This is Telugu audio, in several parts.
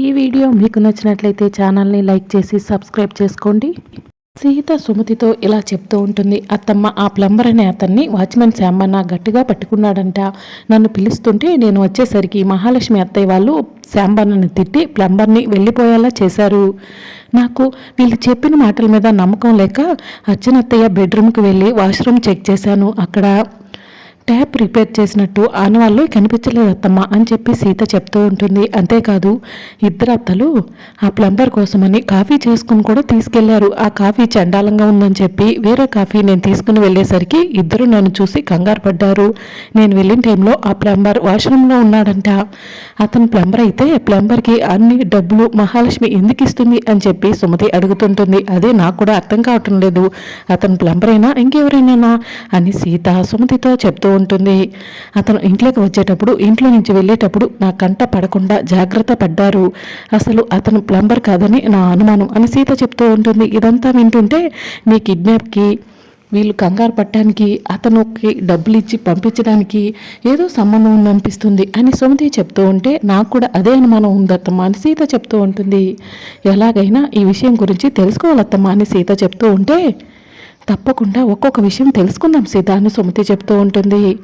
ఈ వీడియో మీకు నచ్చినట్లయితే ఛానల్ని లైక్ చేసి సబ్స్క్రైబ్ చేసుకోండి. సీత సుమతితో ఇలా చెప్తూ ఉంటుంది అత్తమ్మ ఆ ప్లంబర్ అనే అతన్ని వాచ్మెన్ శాంబన్న గట్టిగా పట్టుకున్నాడంట. నన్ను పిలుస్తుంటే నేను వచ్చేసరికి మహాలక్ష్మి అత్తయ్య వాళ్ళు శాంబన్నని తిట్టి ప్లంబర్ని వెళ్ళిపోయేలా చేశారు. నాకు వీళ్ళు చెప్పిన మాటల మీద నమ్మకం లేక అచ్చనత్తయ్య బెడ్రూమ్కి వెళ్ళి వాష్రూమ్ చెక్ చేశాను. అక్కడ ట్యాప్ రిపేర్ చేసినట్టు ఆనవాళ్ళు కనిపించలేదు అత్తమ్మ అని చెప్పి సీత చెప్తూ ఉంటుంది. అంతేకాదు ఇద్దరు అత్తలు ఆ ప్లంబర్ కోసమని కాఫీ చేసుకుని కూడా తీసుకెళ్ళారు. ఆ కాఫీ చండాలంగా ఉందని చెప్పి వేరే కాఫీ నేను తీసుకుని వెళ్ళేసరికి ఇద్దరు నన్ను చూసి కంగారు పడ్డారు. నేను వెళ్ళిన టైంలో ఆ ప్లంబర్ వాష్రూమ్లో ఉన్నాడంట. అతను ప్లంబర్ అయితే ప్లంబర్కి అన్ని డబ్బులు మహాలక్ష్మి ఎందుకు ఇస్తుంది అని చెప్పి సుమతి అడుగుతుంటుంది. అదే నాకు కూడా అర్థం కావటం లేదు. అతను ప్లంబర్ అయినా ఇంకెవరైనా అని సీత సుమతితో చెప్తూ ఉంటుంది. అతను ఇంట్లోకి వచ్చేటప్పుడు ఇంట్లో నుంచి వెళ్ళేటప్పుడు నా కంట పడకుండా జాగ్రత్త పడ్డారు. అసలు అతను ప్లంబర్ కాదని నా అనుమానం అని సీత చెప్తూ ఉంటుంది. ఇదంతా వింటుంటే మీ కిడ్నాప్కి వీళ్ళు కంగారు పట్టడానికి అతనుకి డబ్బులు ఇచ్చి పంపించడానికి ఏదో సంబంధం ఉందనిపిస్తుంది అని సుమతి చెప్తూ ఉంటే నాకు కూడా అదే అనుమానం ఉందత్తమ్మ అని సీత చెప్తూ ఉంటుంది. ఎలాగైనా ఈ విషయం గురించి తెలుసుకోవాలత్తమ్మ అని సీత చెప్తూ ఉంటే తప్పకుండా ఒక్కొక్క విషయం తెలుసుకుందాం సీత అని సుమతి చెప్తూ ఉంటుంది.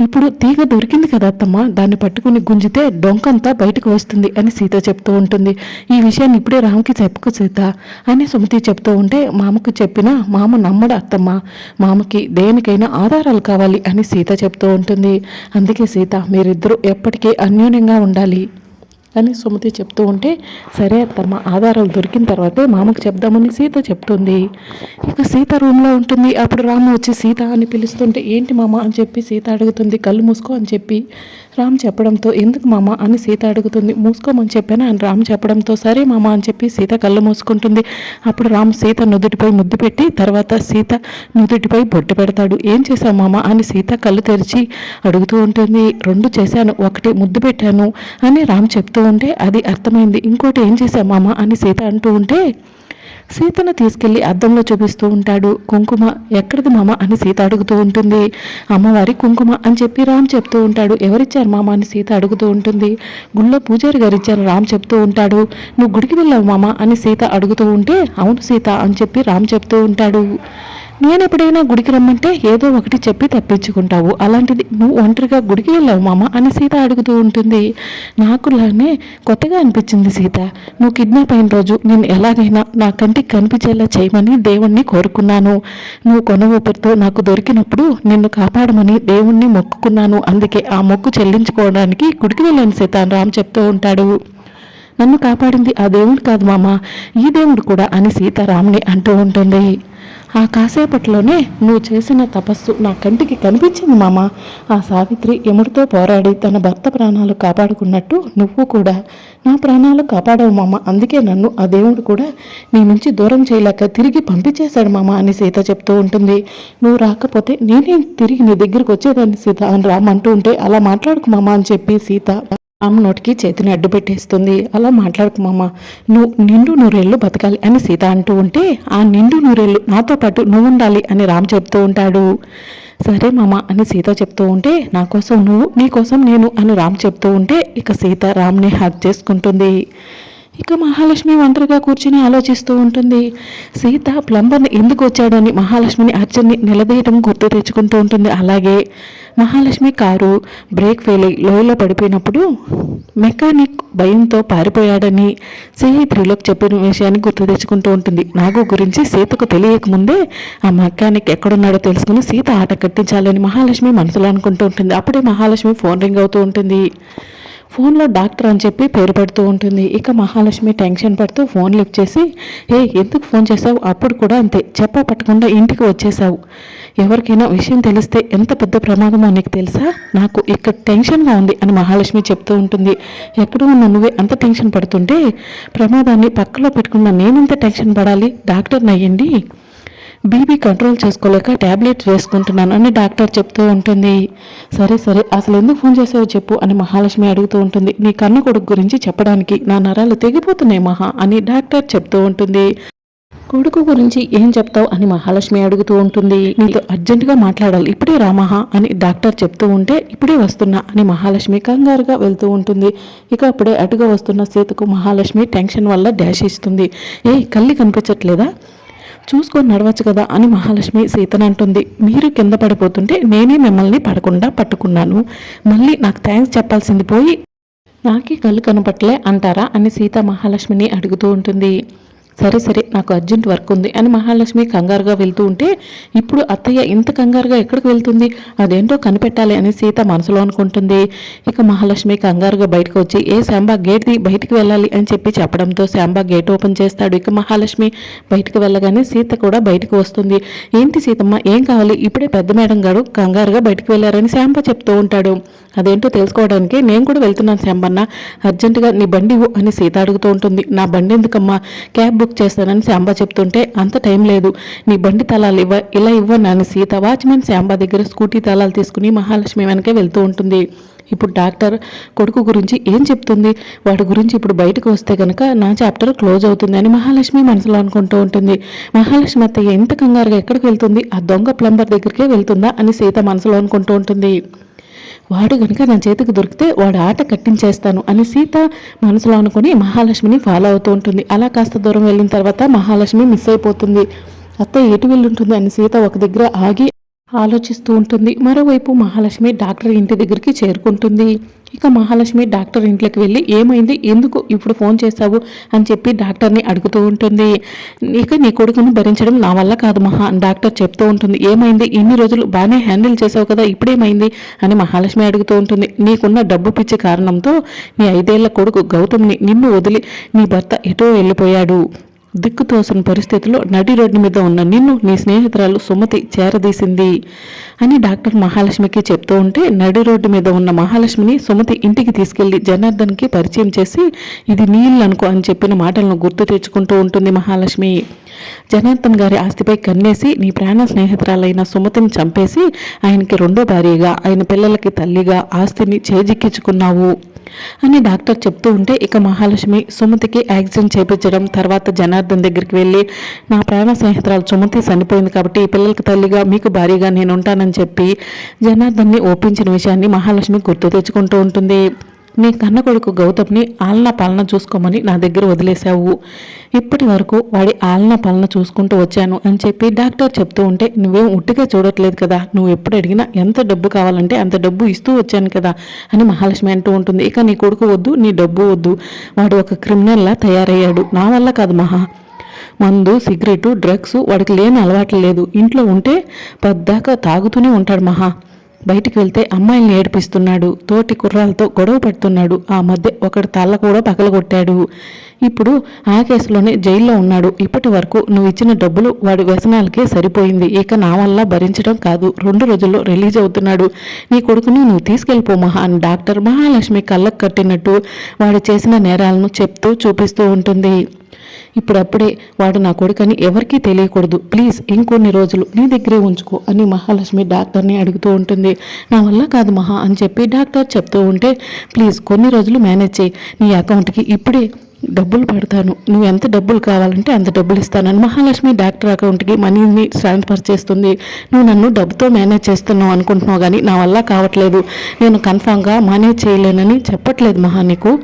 ఇప్పుడు తీగ దొరికింది కదా అత్తమ్మ దాన్ని పట్టుకుని గుంజితే డొంకంతా బయటకు వస్తుంది అని సీత చెప్తూ ఉంటుంది. ఈ విషయాన్ని ఇప్పుడే రామ్కి చెప్పుకు సీత అని సుమతి చెప్తూ ఉంటే మామకు చెప్పిన మామ నమ్మడు అత్తమ్మ. మామకి దేనికైనా ఆధారాలు కావాలి అని సీత చెప్తూ ఉంటుంది. అందుకే సీత మీరిద్దరూ ఎప్పటికీ అన్యోన్యంగా ఉండాలి. అని సుమతి చెప్తూ ఉంటే సరే తమ ఆధారాలు దొరికిన తర్వాతే మామకు చెప్దామని సీత చెప్తుంది. ఇక సీత రూమ్లో ఉంటుంది. అప్పుడు రాము వచ్చి సీత అని పిలుస్తుంటే ఏంటి మామ అని చెప్పి సీత అడుగుతుంది. కళ్ళు మూసుకో అని చెప్పి రామ్ చెప్పడంతో ఎందుకు మామ అని సీత అడుగుతుంది. మూసుకోమని చెప్పాను? అని రామ్ చెప్పడంతో సరే మామ అని చెప్పి సీత కళ్ళు మూసుకుంటుంది. అప్పుడు రామ్ సీత నుదుటిపై ముద్దు పెట్టి తర్వాత సీత నుదుటిపై బొట్టు పెడతాడు. ఏం చేశావు మామ? అని సీత కళ్ళు తెరిచి అడుగుతూ ఉంటుంది. రెండు చేశాను ఒకటి ముద్దు పెట్టాను అని రామ్ చెప్తూ ఉంటే అది అర్థమైంది. ఇంకోటి ఏం చేశావు మామ? అని సీత అంటూ ఉంటే సీతను తీసుకెళ్ళి అద్దంలో చూపిస్తూ ఉంటాడు. కుంకుమ ఎక్కడిది మామ? అని సీత అడుగుతూ ఉంటుంది. అమ్మవారి కుంకుమ అని చెప్పి రామ్ చెప్తూ ఉంటాడు. ఎవరిచ్చారు మామ? అని సీత అడుగుతూ ఉంటుంది. గుళ్ళో పూజారి గారు ఇచ్చారు రామ్ చెప్తూ ఉంటాడు. నువ్వు గుడికి వెళ్ళావు మామ? అని సీత అడుగుతూ ఉంటే అవును సీత అని చెప్పి రామ్ చెప్తూ ఉంటాడు. నేను ఎప్పుడైనా గుడికి రమ్మంటే ఏదో ఒకటి చెప్పి తప్పించుకుంటావు. అలాంటిది నువ్వు ఒంటరిగా గుడికి వెళ్ళావు మామ అని సీత అడుగుతూ ఉంటుంది. నాకులానే కొత్తగా అనిపించింది సీత. నువ్వు కిడ్నాప్ అయిన రోజు నేను ఎలాగైనా నా కంటికి కనిపించేలా చేయమని దేవుణ్ణి కోరుకున్నాను. నువ్వు కొన ఊపిరితో నాకు దొరికినప్పుడు నిన్ను కాపాడమని దేవుణ్ణి మొక్కుకున్నాను. అందుకే ఆ మొక్కు చెల్లించుకోవడానికి గుడికి వెళ్ళాను సీత అని రామ్ చెప్తూ ఉంటాడు. నన్ను కాపాడింది ఆ దేవుడు కాదు మామ. ఈ దేవుడు కూడా అని సీతారాముని అంటూ ఉంటుంది. ఆ కాసేపట్లోనే నువ్వు చేసిన తపస్సు నా కంటికి కనిపించింది మామ. ఆ సావిత్రి యముడితో పోరాడి తన భర్త ప్రాణాలు కాపాడుకున్నట్టు నువ్వు కూడా. నా ప్రాణాలు కాపాడవు మామ. అందుకే నన్ను ఆ దేవుడు కూడా నీ నుంచి దూరం చేయలేక తిరిగి పంపించేశాడు మామ అని సీత చెప్తూ ఉంటుంది. నువ్వు రాకపోతే నేనే తిరిగి నీ దగ్గరికి వచ్చేదాన్ని సీత? అని రామంటూ ఉంటే అలా మాట్లాడుకు మామ అని చెప్పి సీత ఆమె నోటికి చేతిని అడ్డు పెట్టేస్తుంది. అలా మాట్లాడకు మామ. నువ్వు నిండు నూరేళ్ళు బతకాలి అని సీత అంటూ ఉంటే ఆ నిండు నూరేళ్ళు నాతో పాటు నువ్వు ఉండాలి అని రామ్ చెప్తూ ఉంటాడు. సరే మామ అని సీత చెప్తూ ఉంటే నా కోసం నువ్వు నీ కోసం నేను అని రామ్ చెప్తూ ఉంటే ఇక సీత రామ్ని హక్ చేసుకుంటుంది. ఇక మహాలక్ష్మి ఒంటరిగా కూర్చుని ఆలోచిస్తూ ఉంటుంది. సీత ప్లంబర్ని ఎందుకు వచ్చాడని మహాలక్ష్మిని అర్చన్ని నిలదీయటం గుర్తు తెచ్చుకుంటూ ఉంటుంది. అలాగే మహాలక్ష్మి కారు బ్రేక్ ఫెయిల్ అయి లోయలో పడిపోయినప్పుడు మెకానిక్ భయంతో పారిపోయాడని సిఐ త్రిలోక్ చెప్పిన విషయాన్ని గుర్తు తెచ్చుకుంటూ ఉంటుంది. నాగు గురించి సీతకు తెలియకముందే ఆ మెకానిక్ ఎక్కడున్నాడో తెలుసుకుని సీత ఆట కట్టించాలని మహాలక్ష్మి మనసులో అనుకుంటూ ఉంటుంది. అప్పుడే మహాలక్ష్మి ఫోన్ రింగ్ అవుతూ ఉంటుంది. ఫోన్లో డాక్టర్ అని చెప్పి పేరు పెడుతూ ఉంటుంది. ఇక మహాలక్ష్మి టెన్షన్ పడుతూ ఫోన్ లిఫ్ట్ చేసి ఏ ఎందుకు ఫోన్ చేసావు? అప్పుడు కూడా అంతే. చెప్ప పట్టకుండా ఇంటికి వచ్చేసావు. ఎవరికైనా విషయం తెలిస్తే ఎంత పెద్ద ప్రమాదమో నీకు తెలుసా? నాకు ఇక్కడ టెన్షన్గా ఉంది అని మహాలక్ష్మి చెప్తూ ఉంటుంది. ఎక్కడ ఉన్న నువ్వే అంత టెన్షన్ పడుతుంటే ప్రమాదాన్ని పక్కలో పెట్టుకున్న నేనెంత టెన్షన్ పడాలి? డాక్టర్ని అయ్యండి. బీపీ కంట్రోల్ చేసుకోలేక ట్యాబ్లెట్స్ వేసుకుంటున్నాను అని డాక్టర్ చెప్తూ ఉంటుంది. సరే సరే అసలు ఎందుకు ఫోన్ చేసావో చెప్పు అని మహాలక్ష్మి అడుగుతూ ఉంటుంది. నీ కన్న కొడుకు గురించి చెప్పడానికి నా నరాలు తెగిపోతున్నాయి మహా అని డాక్టర్ చెప్తూ ఉంటుంది. కొడుకు గురించి ఏం చెప్తావు అని మహాలక్ష్మి అడుగుతూ ఉంటుంది. నీతో అర్జెంటుగా మాట్లాడాలి. ఇప్పుడే రామహా అని డాక్టర్ చెప్తూ ఉంటే ఇప్పుడే వస్తున్నా అని మహాలక్ష్మి కంగారుగా వెళ్తూ ఉంటుంది. ఇక అప్పుడే అటుగా వస్తున్న సీతకు మహాలక్ష్మి టెన్షన్ వల్ల డాష్ ఇస్తుంది. ఏ కళ్ళి కనిపించట్లేదా? చూసుకొని నడవచ్చు కదా అని మహాలక్ష్మి సీతను అంటుంది. మీరు కింద పడిపోతుంటే నేనే మిమ్మల్ని పడకుండా పట్టుకున్నాను. మళ్ళీ నాకు థ్యాంక్స్ చెప్పాల్సింది పోయి నాకే కళ్ళు కనపట్లే అంటారా అని సీత మహాలక్ష్మిని అడుగుతూ ఉంటుంది. సరే సరే నాకు అర్జెంట్ వర్క్ ఉంది అని మహాలక్ష్మి కంగారుగా వెళ్తూ ఉంటే ఇప్పుడు అత్తయ్య ఇంత కంగారుగా ఎక్కడికి వెళ్తుంది? అదేంటో కనిపెట్టాలి అని సీత మనసులో అనుకుంటుంది. ఇక మహాలక్ష్మి కంగారుగా బయటకు వచ్చి ఏ శాంబా గేట్ది బయటికి వెళ్ళాలి అని చెప్పి చెప్పడంతో శాంబా గేట్ ఓపెన్ చేస్తాడు. ఇక మహాలక్ష్మి బయటకు వెళ్ళగానే సీత కూడా బయటకు వస్తుంది. ఏంటి సీతమ్మ ఏం కావాలి? ఇప్పుడే పెద్ద మేడం గారు కంగారుగా బయటకు వెళ్ళారని శాంబా చెప్తూ ఉంటాడు. అదేంటో తెలుసుకోవడానికి నేను కూడా వెళ్తున్నాను శాంబన్న అర్జెంటుగా నీ బండి అని సీత అడుగుతూ ఉంటుంది. నా బండి ఎందుకమ్మా? క్యాబ్ బుక్ చేస్తానని శాంబా చెప్తుంటే అంత టైం లేదు. నీ బండి తలాలు ఇవ్వ ఇలా ఇవ్వన్నాను సీత వాచ్మెన్ శాంబ దగ్గర స్కూటీ తలాలు తీసుకుని మహాలక్ష్మి వెనకే వెళ్తూ ఉంటుంది. ఇప్పుడు డాక్టర్ కొడుకు గురించి ఏం చెప్తుంది? వాడి గురించి ఇప్పుడు బయటకు వస్తే కనుక నా చాప్టర్ క్లోజ్ అవుతుంది అని మహాలక్ష్మి మనసులో అనుకుంటూ ఉంటుంది. మహాలక్ష్మి అత్తయ్య ఎంత కంగారుగా ఎక్కడికి వెళ్తుంది? ఆ దొంగ ప్లంబర్ దగ్గరికే వెళ్తుందా అని సీత మనసులో అనుకుంటూ ఉంటుంది. వాడు గనుక నా చేతికి దొరికితే వాడు ఆట కట్టించేస్తాను అని సీత మనసులో అనుకుని మహాలక్ష్మిని ఫాలో అవుతూ ఉంటుంది. అలా కాస్త దూరం వెళ్ళిన తర్వాత మహాలక్ష్మి మిస్ అయిపోతుంది. అత్త ఎటు వెళ్ళుంటుంది అని సీత ఒక దగ్గర ఆగి ఆలోచిస్తూ ఉంటుంది. మరోవైపు మహాలక్ష్మి డాక్టర్ ఇంటి దగ్గరికి చేరుకుంటుంది. ఇక మహాలక్ష్మి డాక్టర్ ఇంట్లోకి వెళ్ళి ఏమైంది? ఎందుకు ఇప్పుడు ఫోన్ చేశావు అని చెప్పి డాక్టర్ని అడుగుతూ ఉంటుంది. ఇక నీ కొడుకును భరించడం నా వల్ల కాదు మహా డాక్టర్ చెప్తూ ఉంటుంది. ఏమైంది? ఇన్ని రోజులు బాగానే హ్యాండిల్ చేసావు కదా ఇప్పుడేమైంది? అని మహాలక్ష్మి అడుగుతూ ఉంటుంది. నీకున్న డబ్బు పిచ్చి కారణంతో నీ ఐదేళ్ళ కొడుకు గౌతమ్ని నిన్ను వదిలి నీ భర్త ఎటో వెళ్ళిపోయాడు. దిక్కుతోసిన పరిస్థితిలో నడి రోడ్డు మీద ఉన్న నిన్ను నీ స్నేహితురాలు సుమతి చేరదీసింది అని డాక్టర్ మహాలక్ష్మికి చెప్తూ ఉంటే నడి రోడ్డు మీద ఉన్న మహాలక్ష్మిని సుమతి ఇంటికి తీసుకెళ్ళి జనార్దన్కి పరిచయం చేసి ఇది నీళ్ళు అనుకో అని చెప్పిన మాటలను గుర్తు తెచ్చుకుంటూ ఉంటుంది మహాలక్ష్మి. జనార్దన్ గారి ఆస్తిపై కన్నేసి నీ ప్రాణ స్నేహితురాలైన సుమతిని చంపేసి ఆయనకి రెండో భార్యగా ఆయన పిల్లలకి తల్లిగా ఆస్తిని చేజిక్కించుకున్నావు. అని డాక్టర్ చెప్తూ ఉంటే ఇక మహాలక్ష్మి సుమతికి యాక్సిడెంట్ చేపించడం తర్వాత జనార్దన్ దగ్గరికి వెళ్ళి నా ప్రాణ స్నేహితురాలు సుమతి చనిపోయింది కాబట్టి ఈ పిల్లలకి తల్లిగా మీకు భారీగా నేను ఉంటానని చెప్పి జనార్దన్ని ఒప్పించిన విషయాన్ని మహాలక్ష్మి గుర్తు తెచ్చుకుంటూ ఉంటుంది. నీ కన్న కొడుకు గౌతమ్ని ఆలన పాలన చూసుకోమని నా దగ్గర వదిలేశావు. ఇప్పటి వరకు వాడి ఆలన పాలన చూసుకుంటూ వచ్చాను అని చెప్పి డాక్టర్ చెప్తూ ఉంటే నువ్వేం ఉట్టిగా చూడట్లేదు కదా. నువ్వు ఎప్పుడు అడిగినా ఎంత డబ్బు కావాలంటే అంత డబ్బు ఇస్తూ వచ్చాను కదా అని మహాలక్ష్మి అంటూ ఉంటుంది. ఇక నీ కొడుకు వద్దు నీ డబ్బు వద్దు. వాడు ఒక క్రిమినల్లా తయారయ్యాడు. నా వల్ల కాదు మహా. మందు సిగరెట్ డ్రగ్స్ వాడికి లేని అలవాట్లు లేదు. ఇంట్లో ఉంటే పద్దాకా తాగుతూనే ఉంటాడు మహా. బయటికి వెళ్తే అమ్మాయిల్ని ఏడిపిస్తున్నాడు. తోటి కుర్రాలతో గొడవ పెడుతున్నాడు. ఆ మధ్య ఒకటి తల్ల కూడా పగలగొట్టాడు. ఇప్పుడు ఆ కేసులోనే జైల్లో ఉన్నాడు. ఇప్పటి వరకు నువ్వు ఇచ్చిన డబ్బులు వాడి వ్యసనాలకే సరిపోయింది. ఇక నా వల్ల భరించడం కాదు. రెండు రోజుల్లో రిలీజ్ అవుతున్నాడు. నీ కొడుకుని నువ్వు తీసుకెళ్ళిపో మహా అని డాక్టర్ మహాలక్ష్మి కళ్ళకు కట్టినట్టు వాడు చేసిన నేరాలను చెప్తూ చూపిస్తూ ఉంటుంది. ఇప్పుడప్పుడే వాడు నా కొడుకని ఎవరికీ తెలియకూడదు. ప్లీజ్ ఇంకొన్ని రోజులు నీ దగ్గరే ఉంచుకో అని మహాలక్ష్మి డాక్టర్ని అడుగుతూ ఉంటుంది. నా వల్ల కాదు మహా అని చెప్పి డాక్టర్ చెప్తూ ఉంటే ప్లీజ్ కొన్ని రోజులు మేనేజ్ చేయి. నీ అకౌంట్కి ఇప్పుడే డబ్బులు పెడతాను. నువ్వు ఎంత డబ్బులు కావాలంటే అంత డబ్బులు ఇస్తానని మహాలక్ష్మి డాక్టర్ అకౌంట్కి మనీని ట్రాన్స్ఫర్ చేస్తుంది. నువ్వు నన్ను డబ్బుతో మేనేజ్ చేస్తున్నావు అనుకుంటున్నావు కానీ నా వల్ల కావట్లేదు. నేను కన్ఫామ్గా మేనేజ్ చేయలేనని చెప్పట్లేదు మహా నీకు.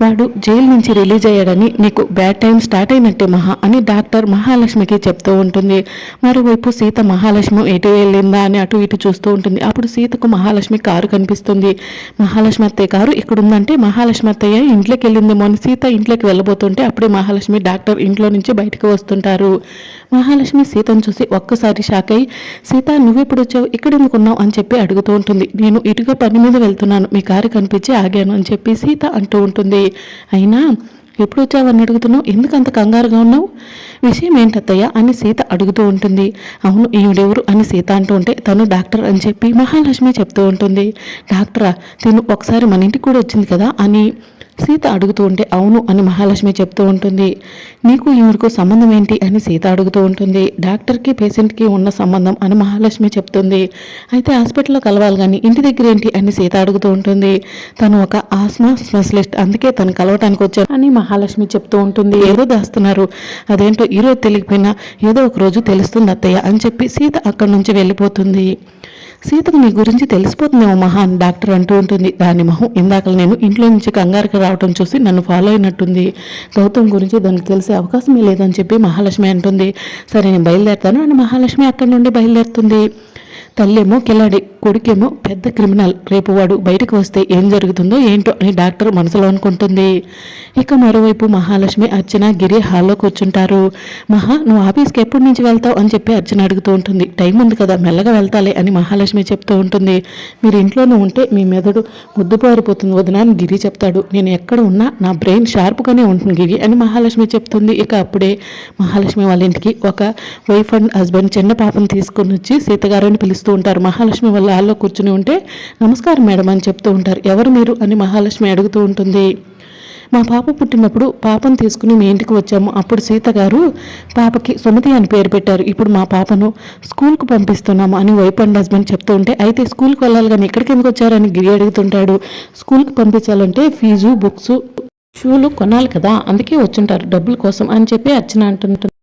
వాడు జైలు నుంచి రిలీజ్ అయ్యాడని నీకు బ్యాడ్ టైం స్టార్ట్ అయినట్టే మహా అని డాక్టర్ మహాలక్ష్మికి చెప్తూ ఉంటుంది. మరోవైపు సీత మహాలక్ష్మి ఎటు వెళ్ళిందా అని అటు ఇటు చూస్తూ ఉంటుంది. అప్పుడు సీతకు మహాలక్ష్మి కారు కనిపిస్తుంది. మహాలక్ష్మి అత్తయ్య కారు ఇక్కడ ఉందంటే మహాలక్ష్మి అత్తయ్య ఇంట్లోకి వెళ్ళిందేమో అని సీత ఇంట్లోకి వెళ్ళబోతుంటే అప్పుడే మహాలక్ష్మి డాక్టర్ ఇంట్లో నుంచి బయటకు వస్తుంటారు. మహాలక్ష్మి సీతను చూసి ఒక్కసారి షాక్ అయి సీత నువ్వెప్పుడు వచ్చావు? ఇక్కడ ఎందుకున్నావు అని చెప్పి అడుగుతూ ఉంటుంది. నేను ఇటుగా పని మీద వెళ్తున్నాను. మీ కారు కనిపించి ఆగాను అని చెప్పి సీత అంటూ ఉంటుంది. అయినా ఎప్పుడు వచ్చావని అడుగుతున్నావు ఎందుకు అంత కంగారుగా ఉన్నావు? విషయం ఏంటత్తయ్య? అని సీత అడుగుతూ ఉంటుంది. అవును ఈవిడెవరు? అని సీత అంటూ ఉంటే తను డాక్టర్ అని చెప్పి మహాలక్ష్మి చెప్తూ ఉంటుంది. డాక్టరా తిను ఒకసారి మన ఇంటికి కూడా వచ్చింది కదా అని సీత అడుగుతూ ఉంటే అవును అని మహాలక్ష్మి చెప్తూ ఉంటుంది. నీకు ఈవిడకు సంబంధం ఏంటి? అని సీత అడుగుతూ ఉంటుంది. డాక్టర్కి పేషెంట్కి ఉన్న సంబంధం అని మహాలక్ష్మి చెప్తుంది. అయితే హాస్పిటల్లో కలవాలి కానీ ఇంటి దగ్గర ఏంటి? అని సీత అడుగుతూ ఉంటుంది. తను ఒక ఆస్మా స్పెషలిస్ట్ అందుకే తను కలవటానికి వచ్చాను అని మహాలక్ష్మి చెప్తూ ఉంటుంది. ఏదో దాస్తున్నారు. అదేంటో ఈరోజు తెలియకపోయినా ఏదో ఒక రోజు తెలుస్తుంది అత్తయ్య అని చెప్పి సీత అక్కడి నుంచి వెళ్ళిపోతుంది. సీతకు నీ గురించి తెలిసిపోతుందేమో మహా అని డాక్టర్ అంటూ ఉంటుంది. దాని మొహం ఇందాక నేను ఇంట్లో నుంచి కంగారుకి రావటం చూసి నన్ను ఫాలో అయినట్టుంది. గౌతమ్ గురించి దానికి తెలిసే అవకాశమే లేదని చెప్పి మహాలక్ష్మి అంటుంది. సరే నేను బయలుదేరుతాను. అని మహాలక్ష్మి అక్కడి నుండి బయలుదేరుతుంది. తల్లేమో కిలాడి కొడుకేమో పెద్ద క్రిమినల్. రేపు వాడు బయటకు వస్తే ఏం జరుగుతుందో ఏంటో అని డాక్టర్ మనసులో అనుకుంటుంది. ఇక మరోవైపు మహాలక్ష్మి అర్చన గిరి హాల్లో కూర్చుంటారు. మహా నువ్వు ఆఫీస్కి ఎప్పటి నుంచి వెళ్తావు అని చెప్పి అర్చన అడుగుతూ ఉంటుంది. టైం ఉంది కదా మెల్లగా వెళ్తాలే అని మహాలక్ష్మి చెప్తూ ఉంటుంది. మీరు ఇంట్లోనే ఉంటే మీ మెదడు ముద్దుపారిపోతుంది వదిన అని గిరి చెప్తాడు. నేను ఎక్కడ ఉన్నా నా బ్రెయిన్ షార్ప్గానే ఉంటుంది గిరి అని మహాలక్ష్మి చెప్తుంది. ఇక అప్పుడే మహాలక్ష్మి వాళ్ళ ఇంటికి ఒక వైఫ్ అండ్ హస్బెండ్ చిన్న పాపను తీసుకొని వచ్చి సీతగారు అని పిలుస్తూ ఉంటారు. మహాలక్ష్మి వాళ్ళ హాల్లో కూర్చుని ఉంటే నమస్కారం మేడం అని చెప్తూ ఉంటారు. ఎవరు మీరు? అని మహాలక్ష్మి అడుగుతూ ఉంటుంది. మా పాప పుట్టినప్పుడు పాపను తీసుకుని మీ ఇంటికి వచ్చాము. అప్పుడు సీత గారు పాపకి సుమతి అని పేరు పెట్టారు. ఇప్పుడు మా పాపను స్కూల్కు పంపిస్తున్నాము అని వైఫ్ అండ్ హస్బెండ్ చెప్తూ ఉంటే అయితే స్కూల్కి వెళ్ళాలి కానీ ఎక్కడికి ఎందుకు వచ్చారని గిరి అడుగుతుంటాడు. స్కూల్కి పంపించాలంటే ఫీజు బుక్స్ షూలు కొనాలి కదా. అందుకే వచ్చుంటారు డబ్బుల కోసం అని చెప్పి అర్చన అంటుంటుంది